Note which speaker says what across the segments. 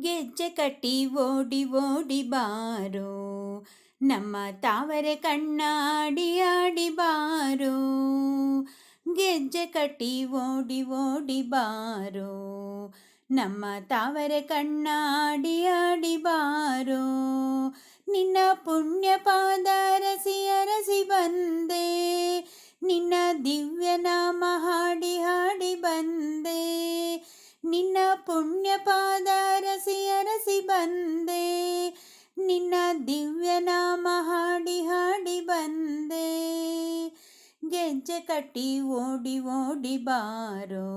Speaker 1: ಗೆಜ್ಜೆ ಕಟ್ಟಿ ಓಡಿ ಓಡಿ ಬಾರೋ. ನಮ್ಮ ತಾವರೆ ಕಣ್ಣಾಡಿ ಆಡಿ ಬಾರೋ. ಗೆಜ್ಜೆ ಕಟ್ಟಿ ಓಡಿ ಓಡಿ ಬಾರೋ. ನಮ್ಮ ತಾವರೆ ಕಣ್ಣಾಡಿ ಆಡಿ ಬಾರೋ. ನಿನ್ನ ಪುಣ್ಯ ಪಾದ ಅರಸಿ ಅರಸಿ ಬಂದೆ. ನಿನ್ನ ದಿವ್ಯನಾಮ ಹಾಡಿ ಹಾಡಿ ಬಂದೆ. ನಿನ್ನ ಪುಣ್ಯ ಪಾದ ಅರಸಿ ಅರಸಿ ಬಂದೆ ನಿನ್ನ ದಿವ್ಯ ನಾಮ ಹಾಡಿ ಹಾಡಿ ಬಂದೆ ಗೆಜ್ಜೆ ಕಟ್ಟಿ ಓಡಿ ಓಡಿ ಬಾರೋ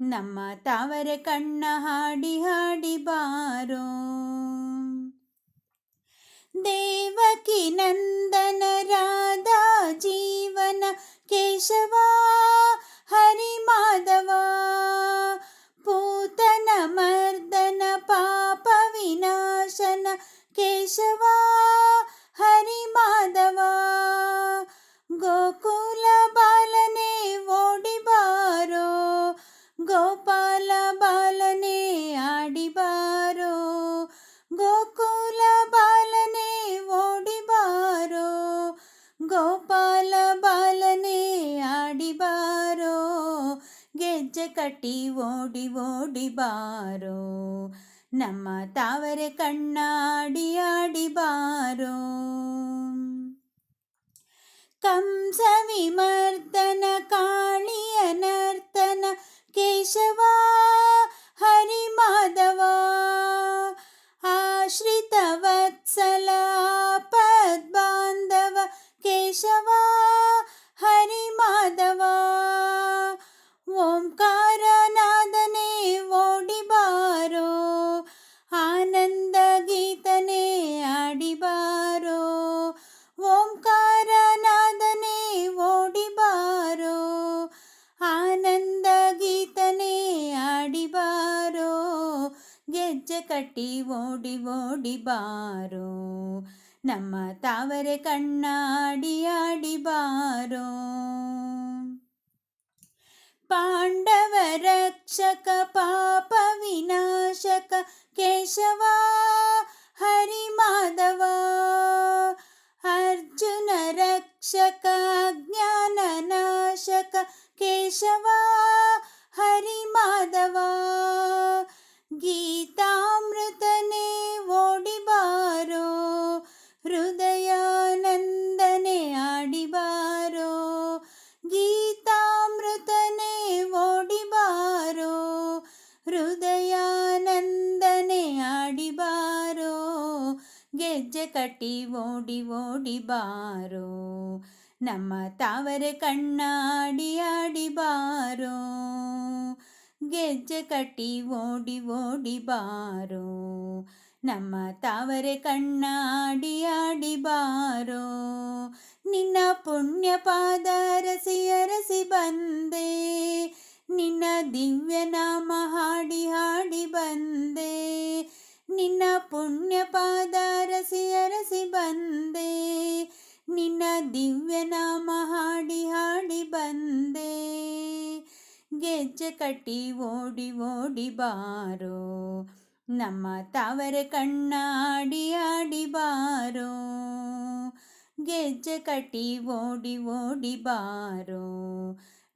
Speaker 1: ನಮ್ಮ ತಾವರೆ ಕಣ್ಣ ಹಾಡಿ ಹಾಡಿ ಬಾರೋ ದೇವಕಿ ನಂದನ ರಾಧಾ ಜೀವನ ಕೇಶವ ಹರಿ पूतनमर्दन पापविनाशन केशवा हरिमाधवा गोकुलबालने ओडिबारो गोपालबालने आडिबारो गोकुलबालने ओडिबारो गोपालबालने आडिबारो ಗೆಜ್ಜೆ ಕಟ್ಟಿ ಓಡಿ ಓಡಿ ಬಾರೋ ನಮ್ಮ ತಾವರೆ ಕಣ್ಣಾಡಿ ಆಡಿ ಬಾರೋ ಕಂಸ ವಿಮರ್ದನ ಕಾಳಿಯ ನರ್ತನ ಕೇಶವ ಹರಿ ಮಾಧವ ಆಶ್ರಿತ ವತ್ಸಲ ಪದ್ಬಾಂಧವ ಕೇಶವ ಹರಿ ಮಾಧವ ಓಂಕಾರ ನಾದನೆ ಓಡಿ ಬಾರೋ ಆನಂದ ಗೀತನೆ ಆಡಿ ಬಾರೋ ಓಂಕಾರ ನಾದನೆ ಓಡಿ ಬಾರೋ ಆನಂದ ಗೀತನೆ ಆಡಿ ಬಾರೋ ಗೆಜ್ಜೆ ಕಟ್ಟಿ ಓಡಿ ಓಡಿ ಬಾರೋ ನಮ್ಮ ತಾವರೆ ಕಣ್ಣಾಡಿ ಆಡಿ पाण्डवरक्षक पापविनाशक केशवा हरिमाधवा अर्जुनरक्षक ज्ञाननाशक केशवा हरिमाधवा गीतामृतने ओडिबारो हृदयानन्दने आडिबा ಗೆಜ್ಜೆ ಕಟ್ಟಿ ಓಡಿ ಓಡಿ ಬಾರೋ. ನಮ್ಮ ತಾವರೆ ಕಣ್ಣಾಡಿ ಆಡಿ ಬಾರೋ. ಗೆಜ್ಜೆ ಕಟ್ಟಿ ಓಡಿ ಓಡಿ ಬಾರೋ. ನಮ್ಮ ತಾವರೆ ಕಣ್ಣಾಡಿ ಆಡಿ ಬಾರೋ. ನಿನ್ನ ಪುಣ್ಯ ಪಾದ ಅರಸಿ ಬಂದೆ. ನಿನ್ನ ದಿವ್ಯ ನಾಮ ಹಾಡಿ ಹಾಡಿ ಬಂದೆ. ನಿನ್ನ ಪುಣ್ಯ ಪಾದ ಅರಸಿ ಅರಸಿ ಬಂದೆ, ನಿನ್ನ ದಿವ್ಯ ನಾಮ ಹಾಡಿ ಹಾಡಿ ಬಂದೆ. ಗೆಜ್ಜೆ ಕಟ್ಟಿ ಓಡಿ ಓಡಿ ಬಾರೋ, ನಮ್ಮ ತಾವರೆ ಕಣ್ಣಾಡಿ ಆಡಿ ಬಾರೋ. ಗೆಜ್ಜೆ ಕಟ್ಟಿ ಓಡಿ ಓಡಿ ಬಾರೋ,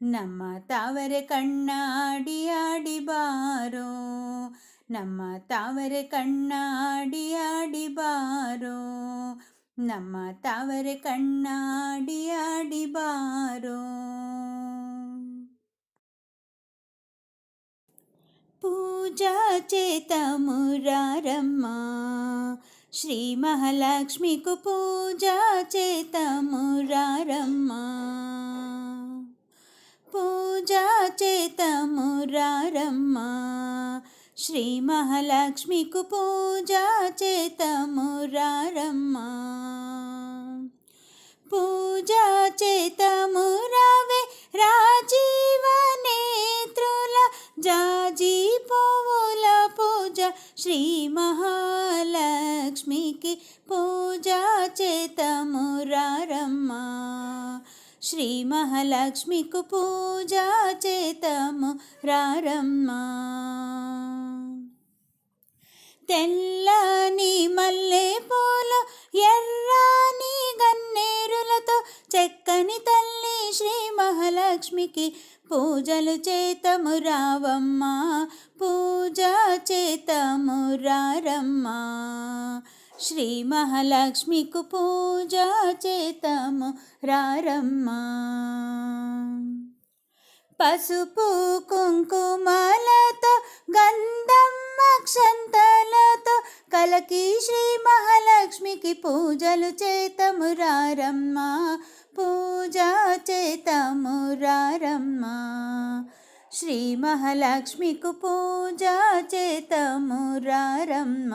Speaker 1: ನಮ್ಮ ತಾವರೆ ಕಣ್ಣಾಡಿ ಆಡಿ ಬಾರೋ. ನಮ್ಮ ತಾವರೆ ಕಣ್ಣಾಡಿ ಆಡಿ ಬಾರೋ ನಮ್ಮ ತಾವರೆ ಕಣ್ಣಾಡಿ ಆಡಿ ಬಾರೋ పూజా చేత మురారమ్మ శ్రీ మహాలక్ష్మికు పూజా చేత మురారమ్మ పూజా చేత మురారమ్మ శ్రీ మహాలక్ష్మికు పూజా చేత మురారమ్మ పూజా చేత మురావే రాజీవ నేత్రుల జాజీ పువ్వుల పూజ శ్రీ మహాలక్ష్మికి పూజా చేత మురారమ్మ శ్రీ మహాలక్ష్మికు పూజ చేతము రారమ్మా. తెల్లని మల్లె పూలు ఎర్రాని గన్నేరులతో చెక్కని తల్లి శ్రీ మహాలక్ష్మికి పూజలు చేతము రావమ్మ. పూజ చేతము రారమ్మా. శ్రీ మహాలక్ష్మికు పూజ చేతము రారమ్మ. పసుపు కుంకుమాలతో గంధం అక్షంతలతో కలకి శ్రీ మహాలక్ష్మికి పూజలు చేతము రారమ్మ. పూజ చేతము రారమ్మ. శ్రీ మహాలక్ష్మికు పూజ చేతము రారమ్మ.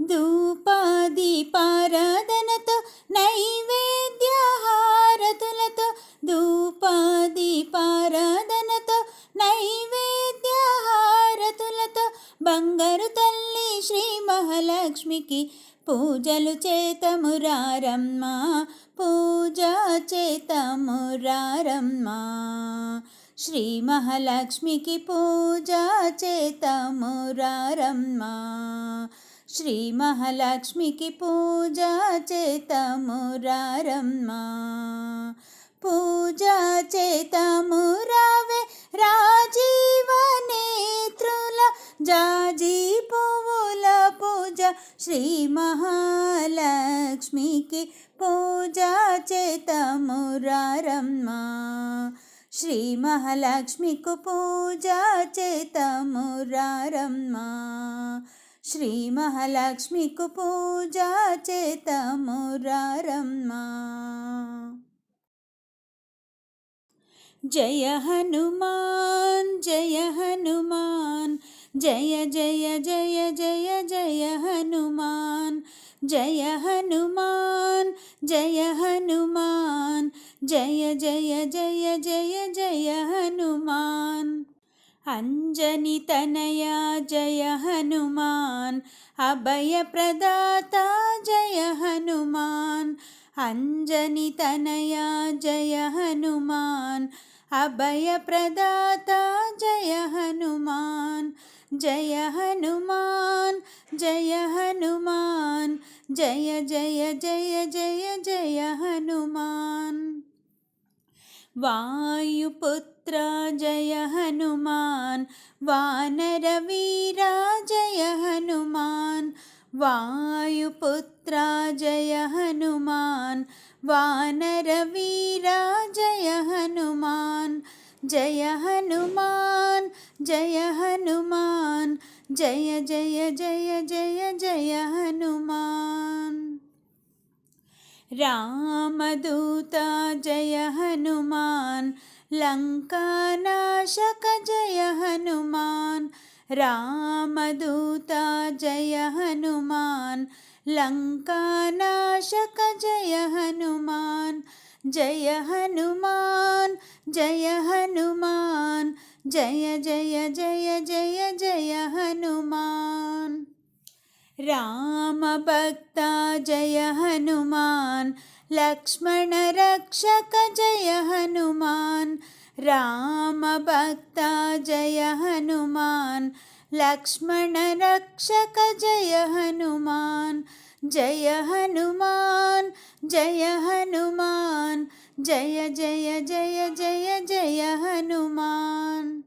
Speaker 1: ధూపాదీపారాధనతో నైవేద్యహారతులతో ధూపాదీపారాధనతో నైవేద్యహారతులతో బంగారు తల్లి శ్రీ మహాలక్ష్మికి పూజలు చేతమురారమ్మ పూజ చేతమురారమ్మ. శ్రీ మహాలక్ష్మికి పూజ చేతమురారమ్మ. శ్రీ మహాలక్ష్మికి పూజ చేతమురారమ్మ. పూజ చేతమురావే రాజీవ నేత్రుల జాజీ పువ్వుల పూజ. శ్రీ మహాలక్ష్మికి పూజ చేతమురారమ్మ. శ్రీ మహాలక్ష్మికు పూజ చేతమురారమ్మ. శ్రీ మహాలక్ష్మికి పూజ చేతము రారమ్మ జయ హనుమాన్ జయ హనుమాన్ జయ జయ జయ జయ జయ హనుమాన్ జయ హనుమాన్ జయ హనుమాన్ జయ జయ జయ జయ జయ హనుమాన్ अञ्जनि तनया जय हनुमान् अभयप्रदाता जय हनुमान् अञ्जनि तनया जय हनुमान् अभयप्रदाता जय हनुमान् जय हनुमान् जय हनुमान् जय जय जय जय जय हनुमान् वायुपुत्र पुत्र, जय हनुमान। वानरवीरा जय हनुमान। वायुपुत्र जय हनुमान। वानरवीरा जय हनुमान। जय हनुमान जय हनुमान। जय जय जय जय जय हनुमान। रामदूता जय हनुमान। लंका नाशक जय हनुमान् रामदूता जय हनुमा लंका नाशक जय हनुमान जय हनुमान जय हनुमान जय जय जय जय जय हनुमान राम भक्ता जय हनुमान लक्ष्मण रक्षक जय हनुमान, राम भक्ता जय हनुमान लक्ष्मण रक्षक जय हनुमान जय हनुमान जय हनुमान, जय जय जय जय जय हनुमान।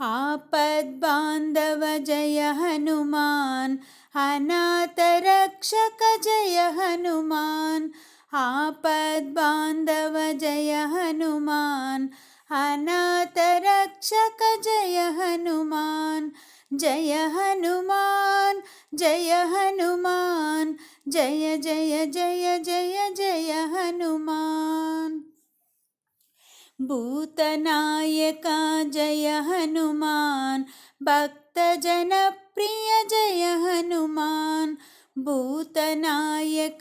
Speaker 1: आपद्बान्धव जय हनुमान्, अनाथरक्षक जय हनुमान् आपद्बान्धव जय हनुमान्, अनाथरक्षक जय हनुमान् जय हनुमान् जय हनुमान्, जय जय जय जय जय हनुमान्। भूतनायक, जय हनुमान। हनुमान् भक्तजनप्रिय जय हनुमान्। भूतनायक,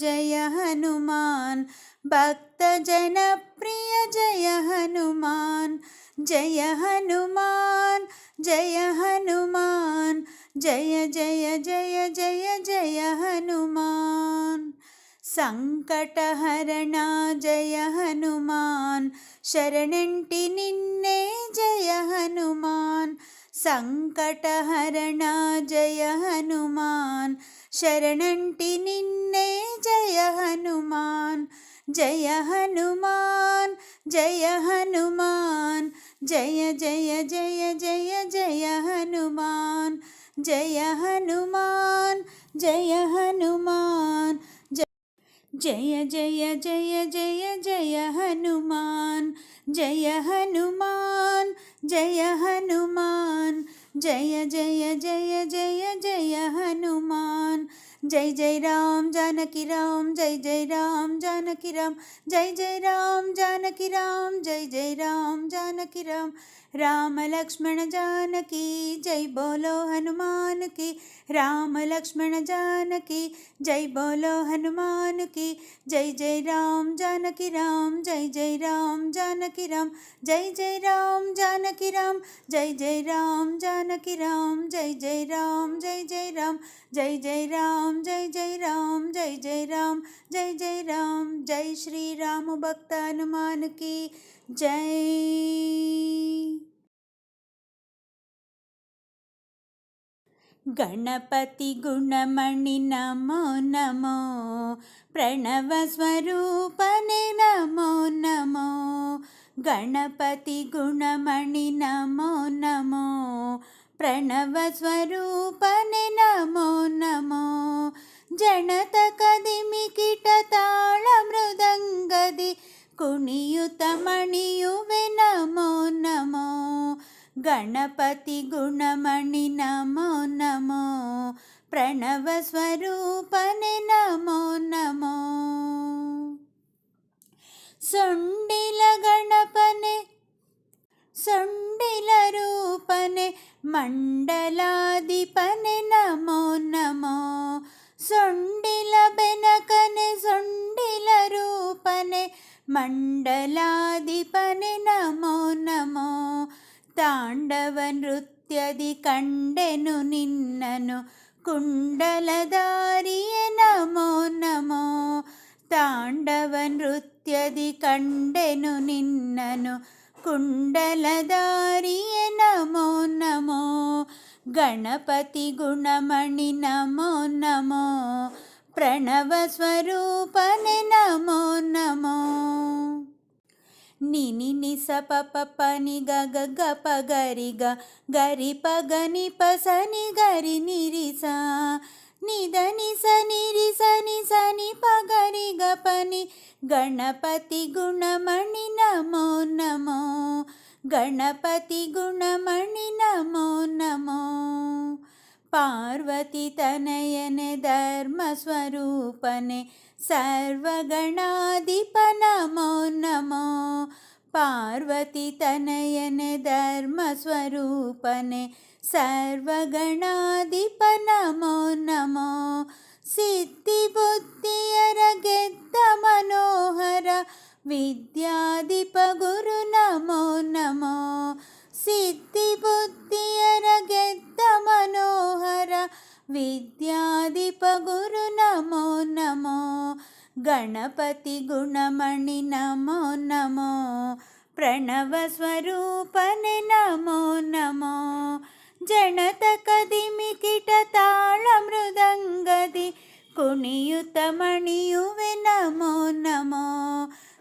Speaker 1: जय हनुमान। हनुमान् भक्तजनप्रिय जय हनुमान्। जय हनुमान् जय हनुमान्। जय जय जय जय जय हनुमान्। ಸಂಕಟಹರಣ ಜಯ ಹನುಮಾನ್ ಶರಣಂಟಿ ನಿನ್ನೆ ಜಯ ಹನುಮಾನ್ ಸಂಕಟಹರಣ ಜಯ ಹನುಮಾನ್ ಶರಣಂಟಿ ನಿನ್ನೆ ಜಯ ಹನುಮಾನ್ ಜಯ ಹನುಮಾನ್ ಜಯ ಹನುಮಾನ್ ಜಯ ಜಯ ಜಯ ಜಯ ಜಯ ಹನುಮಾನ್ ಜಯ ಹನುಮಾನ್ ಜಯ ಹನುಮಾನ್ జయ జయ జయ జయ జయ హనుమాన్ జయ హనుమాన్ జయ హనుమాన్ జయ జయ జయ జయ జయ హనుమాన్ జై జై రామ్ జానకి రామ్ జై జై రామ్ జానకి రామ్ జై జై రామ్ జానకి రామ్ జై జై రామ్ జానకి రామ్ राम लक्ष्मण जानकी जय बोलो हनुमान की राम लक्ष्मण जानकी जय बोलो हनुमान की जय जय राम जानकी राम जय जय राम जानकी राम जय जय राम जानकी राम जय जय राम जानकी राम जय जय राम जय जय राम जय जय राम जय जय राम जय जय राम जय जय राम जय श्री राम भक्त हनुमान की जय गणपति गुणमणि नमो नमो प्रणवस्वरूपने नमो नमो गणपति गुणमणि नमो नमो प्रणवस्वरूपने नमो नमो जनत ಕುಣಿಯುತಮಣಿಯುವೆ ನಮೋ ನಮೋ ಗಣಪತಿ ಗುಣಮಣಿ ನಮೋ ನಮೋ ಪ್ರಣವ ಸ್ವರೂಪನೆ ನಮೋ ನಮೋ ಸೊಂಡಿಲ ಗಣಪನೆ ಸೊಂಡಿಲ ರೂಪನೆ ಮಂಡಲಾಧಿಪನೆ ನಮೋ ನಮೋ ಸೊಂಡಿಲ ಬೆನಕನೆ ಸೊಂಡಿಲ ರೂಪನೆ മണ്ഡലാധിപനെ നമോ നമോ. താണ്ഡവ നൃത്യതി കണ്ടെನು നിന്നനു. കുണ്ടലധാരിയ നമോ നമോ. താണ്ഡവ നൃത്യതി കണ്ടെನು നിന്നനു. കുണ്ടലധാരിയ നമോ നമോ. ഗണപതി ഗുണമണി നമോ നമോ. प्रणवस्वरूपने नमो नमो నిని నిస పప పని గగ గప గరిగ గరి పగ నిప సని గరి నిరిస నిద నిస నిరిస నిస ని పగరి గపని గణపతి గుణమణి నమో నమో. గణపతి గుణమణి నమో నమో. पार्वती तनयने धर्मस्वरूपने सर्वगणाधिप नमो नमो पार्वती तनयने धर्मस्वरूपने सर्वगणाधिप नमो नमो सिद्धिबुद्धियरगेद्द मनोहर विद्याधिप गुरु नमो नमो ನಮೋ ಸಿದ್ಧಿ ಬುದ್ಧಿಯರ ಗೆದ್ದ ಮನೋಹರ ವಿದ್ಯಾಧಿಪ ಗುರು ನಮೋ ನಮೋ ಗಣಪತಿ ಗುಣಮಣಿ ನಮೋ ನಮೋ ಪ್ರಣವ ಸ್ವರೂಪನೆ ನಮೋ ನಮೋ ಜಣತ ಕದಿಮಿ ಕಿಟ ತಾಳ ಮೃದಂಗದಿ ಕುಣಿಯುತ ಮಣಿಯುವೆ ನಮೋ ನಮೋ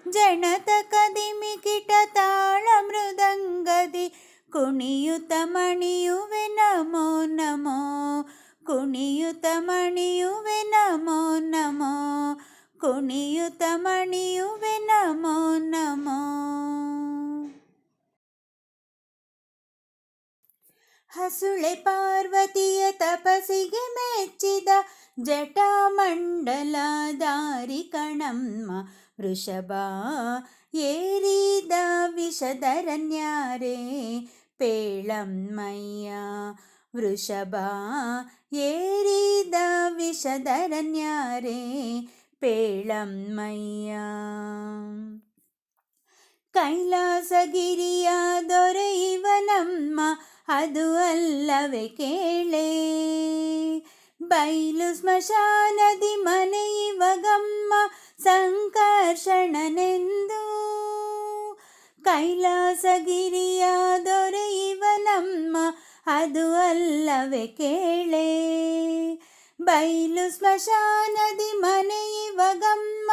Speaker 1: ಜಣತ ಕದಿಮಿ ಕಿಟ ತಾಳ ಮೃದಂಗದಿ ಕುಣಿಯುತ ಮಣಿಯುವೆ ನಮೋ ನಮೋ ಕುಣಿಯುತ ಮಣಿಯುವೆ ನಮೋ ನಮೋ ಕುಣಿಯುತ ಮಣಿಯುವೆ ನಮೋ ನಮೋ. ಹಸುಳೆ ಪಾರ್ವತಿಯ ತಪಸಿಗೆ ಮೆಚ್ಚಿದ ಜಟಾಮಂಡಲಧಾರಿ ಕಣಮ್ಮ ವೃಷಭ, ಏರಿದ ವಿಷಧರನ್ಯಾರೇ ಪೇಳಮ್ಮಯ್ಯ ವೃಷಭ ಏರಿದ ವಿಷಧರನ್ಯಾರೇ ಪೇಳಮ್ಮಯ್ಯ ಕೈಲಾಸಗಿರಿಯ ದೊರೆಯುವನಮ್ಮ ಅದು ಅಲ್ಲವೇ ಕೇಳೆ ಬೈಲು ಸ್ಮಶಾನದಿ ಮನೆಯುವಗಮ್ಮ ಸಂಕರ್ಷಣನೆಂದು ಕೈಲಾಸಗಿರಿಯ ದೊರೆಯುವನಮ್ಮ ಅದು ಅಲ್ಲವೇ ಕೇಳೆ. ಬೈಲು ಸ್ಮಶಾನದಿ ಮನೆಯುವಗಮ್ಮ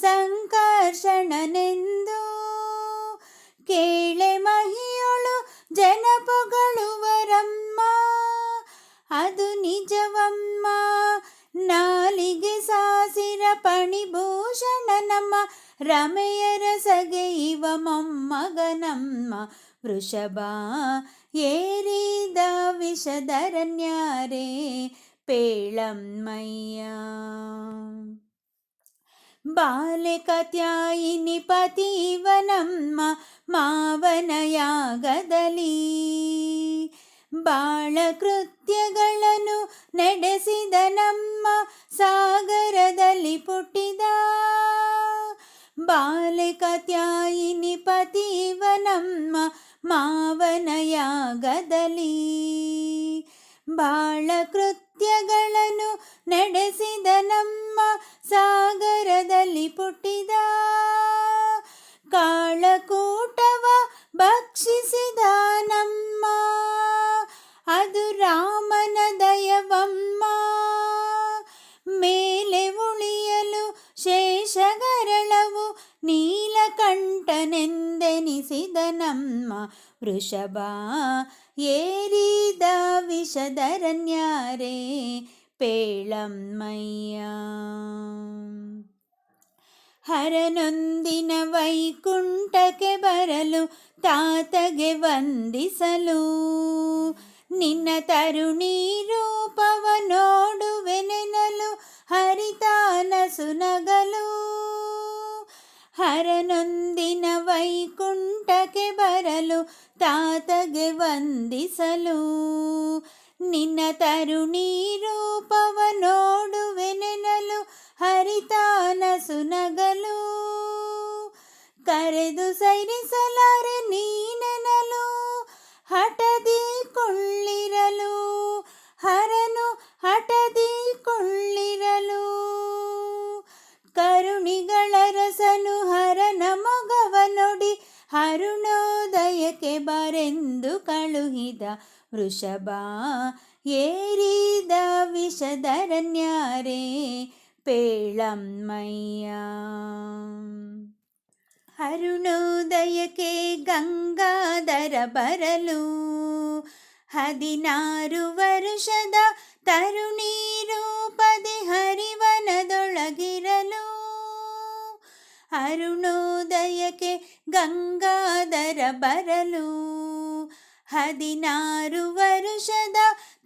Speaker 1: ಸಂಕರ್ಷಣನೆಂದು ಕೇಳೆ. ಮಹಿಯೊಳು ಜನ ಪೊಗಳುವರಮ್ಮ, ಅದು ನಿಜವಮ್ಮ, ನಾಲಿಗೆ ಸಾಸಿರ ನಮ್ಮ ರಮೆಯರ ಸಗೆಯುವ ಮೊಮ್ಮಗನಮ್ಮ ವೃಷಭ, ಏರಿದ ವಿಷಧರಣ್ಯಾರೇ ಪೇಳಮ್ಮಯ್ಯ. ಬಾಲಕತ್ಯಾಯಿನಿ ಪತಿವನಮ್ಮ ಮಾವನಯಾಗದಲ್ಲಿ ಬಾಳಕೃತ್ಯಗಳನ್ನು ನಡೆಸಿದ ನಮ್ಮ ಸಾಗರದಲ್ಲಿ ಪುಟ್ಟಿದ. ಬಾಲೆಕತ್ಯಾಯಿನಿ ಪತಿವನಮ್ಮ ಮಾವನಯಾಗದಲ್ಲಿ ಬಾಳಕೃತ್ಯಗಳನ್ನು ವೃಷಭ ಏರಿದ ವಿಷಧರಣ್ಯಾರೇ ಪೇಳಮ್ಮಯ್ಯ ಹರನೊಂದಿನ ವೈಕುಂಠಕ್ಕೆ ಬರಲು ತಾತಗೆ ವಂದಿಸಲು ನಿನ್ನ ತರುಣಿ ರೂಪವ ನೋಡುವೆನೆನಲು ಹರಿತಾನ ಸುನಗಲು ಹರನೊಂದಿನ ವೈಕುಂಠಕ್ಕೆ ಬರಲು, ತಾತಗೆ ವಂದಿಸಲು. ನಿನ್ನ ತರುಣಿ ರೂಪವ ನೋಡುವೆನೆನಲು ಹರಿತಾನ ಸುನಗಲು. ಕರೆದು ಸೈರಿಸಲಾರೆ ನೀನೆನಲು ಹಠದಿ ಕೊಳ್ಳಿರಲು. ಹರನು ಹಠದಿ ಕೊಳ್ಳಿರಲು. ಅರುಣೋದಯಕ್ಕೆ ಬರೆಂದು ಕಳುಹಿದ ವೃಷಭ, ಏರಿದ ವಿಷಧರಣ್ಯಾರೇ ಪೇಳಮ್ಮಯ್ಯ. ಅರುಣೋದಯಕ್ಕೆ ಗಂಗಾಧರ ಬರಲು ಹದಿನಾರು ವರುಷದ ತರುಣಿ ರೂಪದಿ ಹರಿವನದೊಳಗಿರಲು ಅರುಣೋದಯಕ್ಕೆ ಗಂಗಾಧರ ಬರಲು. ಹದಿನಾರು ವರುಷದ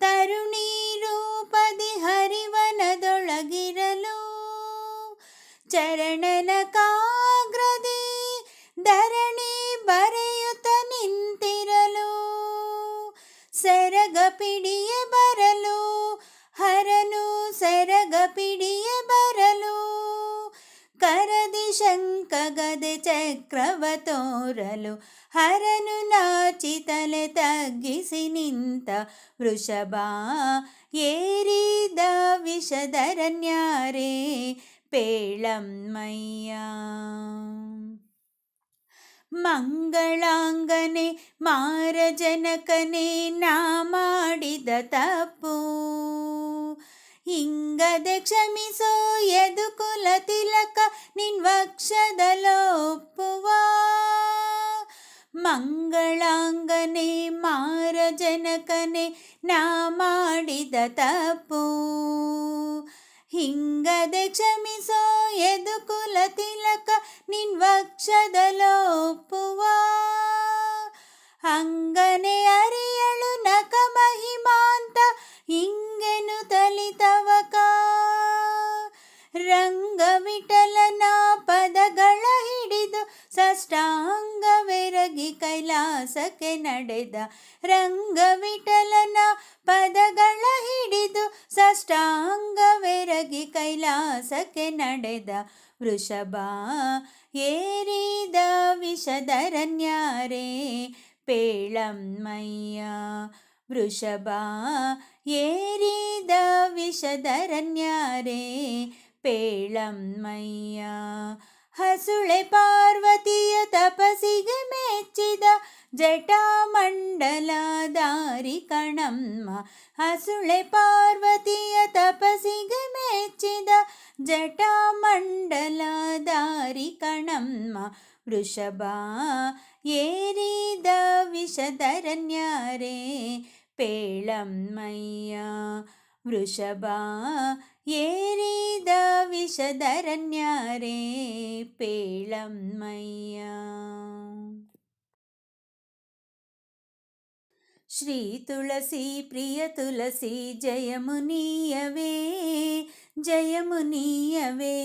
Speaker 1: ತರುಣಿ ರೂಪದಿ ಹರಿವನದೊಳಗಿರಲು. ಚರಣನ ಕಾಗ್ರದಿ ಧರಣಿ ಶಂಕ ಗದೆ ಚಕ್ರವ ತೋರಲು ಹರನು ನಾಚಿ ತಲೆ ತಗ್ಗಿಸಿ ನಿಂತ ವೃಷಭ, ಏರಿದ ವಿಷಧರನ್ಯಾರೇ ಪೇಳಮ್ಮಯ್ಯ ಮಂಗಳಾಂಗನೆ ಮಾರಜನಕನೇ ನಾ ಮಾಡಿದ ತಪ್ಪು. ಹಿಂಗದೆ ಕ್ಷಮಿಸೋ ಯದು ಕುಲ ತಿಲಕ ನಿನ್ವಕ್ಷದಲೊಪ್ಪುವ ಮಂಗಳಾಂಗನೆ ಮಾರಜನಕನೆ ನಾ ಮಾಡಿದ ತಪ್ಪು ಹಿಂಗದೆ ಕ್ಷಮಿಸೋ ಯದು ಕುಲ ತಿಲಕ ನಿನ್ವಕ್ಷದಲೊಪ್ಪುವ ಹಂಗನೆ ಅರಿಯಳು ನಕ ಮಹಿಮಾಂತ ಹಿಂಗೆನು ತಲಿತವಕ? ರಂಗ ವಿಠಲನ ಪದಗಳ ಹಿಡಿದು ಸಷ್ಟಾಂಗವೆರಗಿ ಕೈಲಾಸಕ್ಕೆ ನಡೆದ ರಂಗ ವಿಠಲನ ಪದಗಳ ಹಿಡಿದು ಸಷ್ಟಾಂಗವೆರಗಿ ಕೈಲಾಸಕ್ಕೆ ನಡೆದ ವೃಷಭ, ಏರಿದ ವಿಷಧರನ್ಯಾರೇ ಪೇಳಮ್ಮಯ್ಯ, ವೃಷಭ ಏರಿದ ವಿಷದರಣ್ಯಾರೇ ಪೇಳಮ್ಮಯ್ಯ ಹಸುಳೆ ಪಾರ್ವತಿಯ ತಪಸಿಗೆ ಮೆಚ್ಚಿದ ಜಟಾಮಂಡಲದಾರಿ ಕಣಮ್ಮ ಹಸುಳೆ ಪಾರ್ವತಿಯ ತಪಸಿಗೆ ಮೆಚ್ಚಿದ ಜಟಾಮಂಡಲದಾರಿ ಕಣಮ್ಮ ವೃಷಭ ಏರಿದ ವಿಷಧರಣ್ಯಾರೇ ಪೇಳಮ್ಮಯ್ಯ ವೃಷಭ ಏರಿದ ವಿಷಧರಣ್ಯಾರೇ ಪೇಳಮ್ಮಯ್ಯ శ్రీ తులసి ప్రియ తులసి జయమునీయవే జయమునీయవే.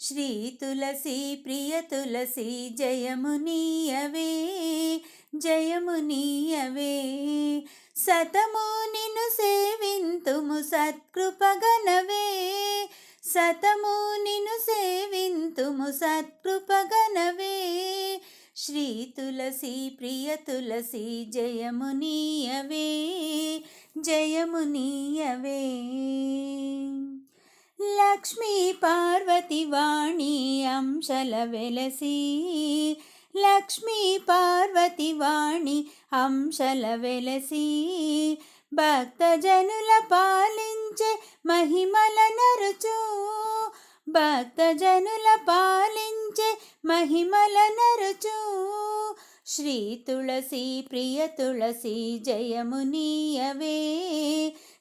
Speaker 1: శ్రీ తులసి ప్రియ తులసి జయమునీయవే జయమునీయవే. సతము నిన్ను సేవింతుము సత్కృపగనవే సతము నిన్ను సేవింతుము సత్కృపగనవే శ్రీ తులసి ప్రియ తులసి జయమునీయవే జయమునీయవే లక్ష్మీ పార్వతి వాణి అంశల వెలసి లక్ష్మీ పార్వతి వాణి అంశల వెలసి భక్తజనుల పాలించే మహిమల నరుచు భక్తజనుల పాలించే మహిమల నరుచు. శ్రీ తులసి ప్రియ తులసి జయమునీయవే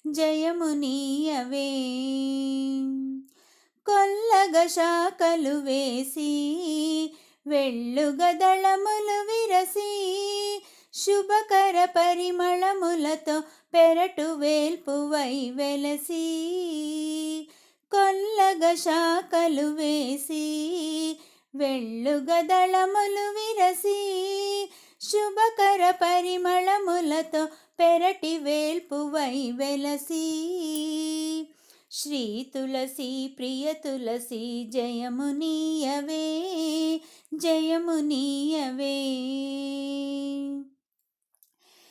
Speaker 1: జయమునీయవే. కొల్లగ శాఖలు వేసి వెళ్ళుగదళములు విరసి. శుభకర పరిమళములతో పెరటు వేల్పువై వెలసి. కొల్లగ శాఖలు వేసి వెళ్ళుగదళములు విరసి శుభకర పరిమళములతో పెరటి వేల్పువై వెలసి. శ్రీ తులసి ప్రియ తులసి జయమునీయవే జయమునీయవే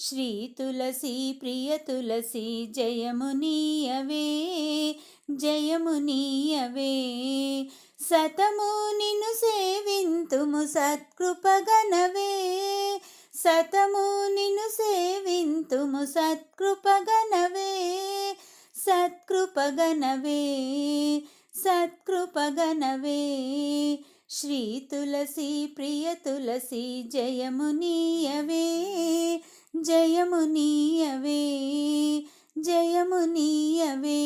Speaker 1: శ్రీ తులసి ప్రియ తులసి జయమునీయవే జయమునీయవే సతము నిన్ను సేవింతుము సత్కృపగనవే సతము నిన్ను సేవింతుము సత్కృపగనవే సత్కృపగనవే సత్కృపగనవే శ్రీ తులసి ప్రియ తులసి జయమునీయవే జయము నీయవే జయము నీయవే.